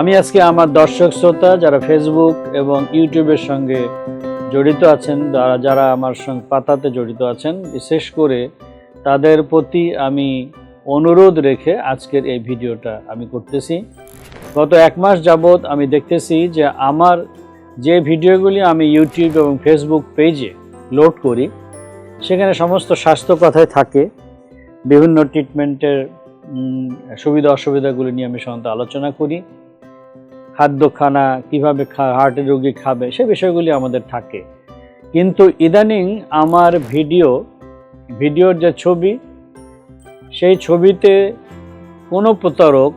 আমি আজকে আমার দর্শক শ্রোতা যারা ফেসবুক এবং ইউটিউবের সঙ্গে জড়িত আছেন, যারা আমার সঙ্গে পাতাতে জড়িত আছেন, বিশেষ করে তাদের প্রতি আমি অনুরোধ রেখে আজকের এই ভিডিওটা আমি করতেছি। গত এক মাস যাবৎ আমি দেখতেছি যে আমার যে ভিডিওগুলি আমি ইউটিউব এবং ফেসবুক পেজে লোড করি, সেখানে সমস্ত স্বাস্থ্য কথাই থাকে, বিভিন্ন ট্রিটমেন্টের সুবিধা অসুবিধাগুলি নিয়ে আমি সাধারণত আলোচনা করি। খাদ্য খানা কীভাবে খা হার্টের রোগী খাবে, সে বিষয়গুলি আমাদের থাকে। কিন্তু ইদানিং আমার ভিডিও, ভিডিওর যে ছবি, সেই ছবিতে কোনো প্রতারক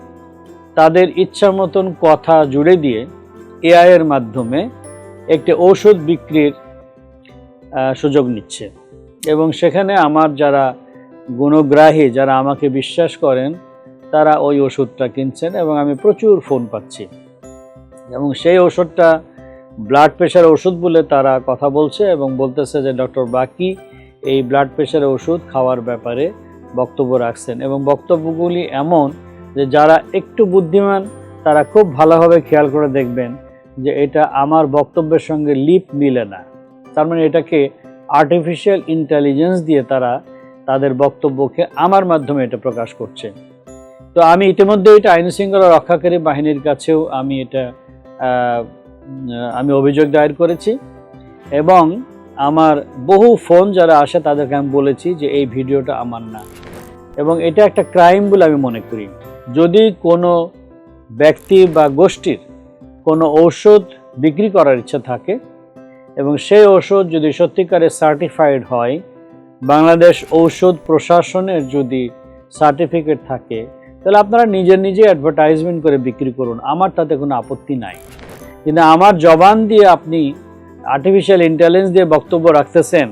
তাদের ইচ্ছা মতন কথা জুড়ে দিয়ে এআইয়ের মাধ্যমে একটি ঔষধ বিক্রির সুযোগ নিচ্ছে। এবং সেখানে আমার যারা গুণগ্রাহী, যারা আমাকে বিশ্বাস করেন, তারা ওই ওষুধটা কিনছেন এবং আমি প্রচুর ফোন পাচ্ছি। এবং সেই ওষুধটা ব্লাড প্রেশার ওষুধ বলে তারা কথা বলছে এবং বলতেছে যে ডক্টর বাকি এই ব্লাড প্রেশারের ওষুধ খাওয়ার ব্যাপারে বক্তব্য রাখছেন এবং বক্তব্যগুলি এমন যে যারা একটু বুদ্ধিমান, তারা খুব ভালোভাবে খেয়াল করে দেখবেন যে এটা আমার বক্তব্যের সঙ্গে লিপ মিলে না। তার মানে এটাকে আর্টিফিশিয়াল ইন্টেলিজেন্স দিয়ে তারা তাদের বক্তব্যকে আমার মাধ্যমে এটা প্রকাশ করছে। তো আমি ইতিমধ্যে এটা আইন শৃঙ্খলা রক্ষাকারী বাহিনীর কাছেও আমি এটা আমি অভিযোগ দায়ের করেছি এবং আমার বহু ফোন যারা আসে তাদেরকে আমি বলেছি যে এই ভিডিওটা আমার না। এবং এটা একটা ক্রাইম বলে আমি মনে করি। যদি কোনো ব্যক্তি বা গোষ্ঠীর কোনো ঔষধ বিক্রি করার ইচ্ছা থাকে এবং সেই ঔষধ যদি সত্যিকারে সার্টিফাইড হয়, বাংলাদেশ ঔষধ প্রশাসনের যদি সার্টিফিকেট থাকে, তাহলে আপনারা নিজে নিজে অ্যাডভার্টাইজমেন্ট করে বিক্রি করুন। আমার তাতে কোনো আপত্তি নাই। কিন্তু আমার জবান দিয়ে আপনি আর্টিফিশিয়াল ইন্টেলিজেন্স দিয়ে বক্তব্য রাখতেছেন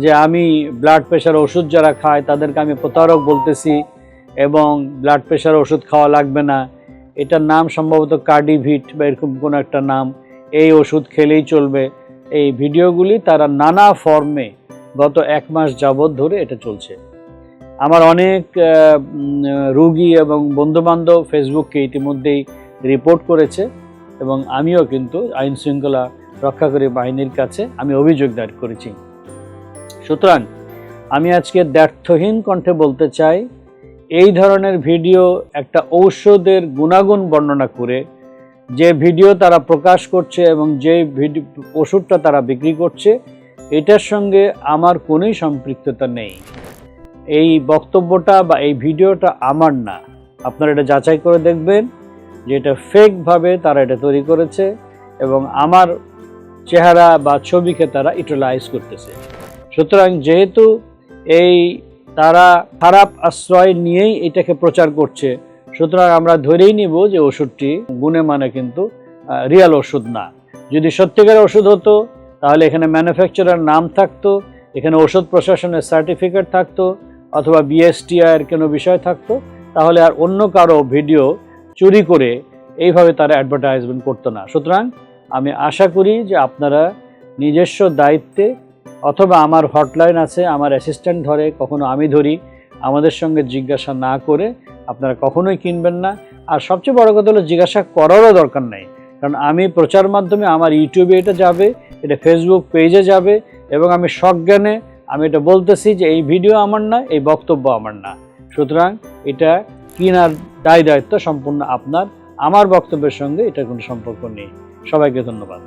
যে আমি ব্লাড প্রেশার ওষুধ যারা খায়, তাদেরকে আমি প্রতারক বলতেছি এবং ব্লাড প্রেশার ওষুধ খাওয়া লাগবে না। এটার নাম সম্ভবত কার্ডিভিট বা এরকম কোনো একটা নাম। এই ওষুধ খেলেই চলবে। এই ভিডিওগুলি তারা নানা ফর্মে গত এক মাস যাবৎ ধরে এটা চলছে। আমার অনেক রুগী এবং বন্ধুবান্ধব ফেসবুককে ইতিমধ্যেই রিপোর্ট করেছে। এবং আমিও কিন্তু আইন শৃঙ্খলা রক্ষাকারী বাহিনীর কাছে, আমি অভিযোগ দায়ের করেছি। সুতরাং আমি আজকে ব্যর্থহীন কণ্ঠে বলতে চাই, এই ধরনের ভিডিও একটা ঔষধের গুণাগুণ বর্ণনা করে যে ভিডিও তারা প্রকাশ করছে এবং যে ওষুধটা তারা বিক্রি করছে, এটার সঙ্গে আমার কোনোই সম্পৃক্ততা নেই। এই বক্তব্যটা বা এই ভিডিওটা আমার না। আপনারা এটা যাচাই করে দেখবেন। যে এটা ফেকভাবে তারা এটা তৈরি করেছে এবং আমার চেহারা বা ছবিকে তারা ইউটিলাইজ করতেছে। সুতরাং যেহেতু এই তারা খারাপ আশ্রয় নিয়েই এটাকে প্রচার করছে, সুতরাং আমরা ধরেই নিব যে ওষুধটি গুণে মানে কিন্তু রিয়াল ওষুধ না। যদি সত্যিকার ওষুধ হতো, তাহলে এখানে ম্যানুফ্যাকচারার নাম থাকতো, এখানে ওষুধ প্রশাসনের সার্টিফিকেট থাকতো, অথবা বিএসটিআইয়ের কোনো বিষয় থাকতো, তাহলে আর অন্য কারও ভিডিও চুরি করে এইভাবে তারা অ্যাডভার্টাইজমেন্ট করতো না। সুতরাং আমি আশা করি যে আপনারা নিজস্ব দায়িত্বে অথবা আমার হটলাইন আছে, আমার অ্যাসিস্ট্যান্ট ধরে, কখনো আমি ধরি, আমাদের সঙ্গে জিজ্ঞাসা না করে আপনারা কখনোই কিনবেন না। আর সবচেয়ে বড় কথা হলো জিজ্ঞাসা করারও দরকার নেই। কারণ আমি প্রচার মাধ্যমে আমার ইউটিউবে এটা যাবে, এটা ফেসবুক পেজে যাবে এবং আমি সজ্ঞানে আমি এটা বলতেছি যে এই ভিডিও আমার না, এই বক্তব্য আমার না। সুতরাং এটা কিনার দায় দায়িত্ব সম্পূর্ণ আপনার। আমার বক্তব্যের সঙ্গে এটা কোনো সম্পর্ক নেই। সবাইকে ধন্যবাদ।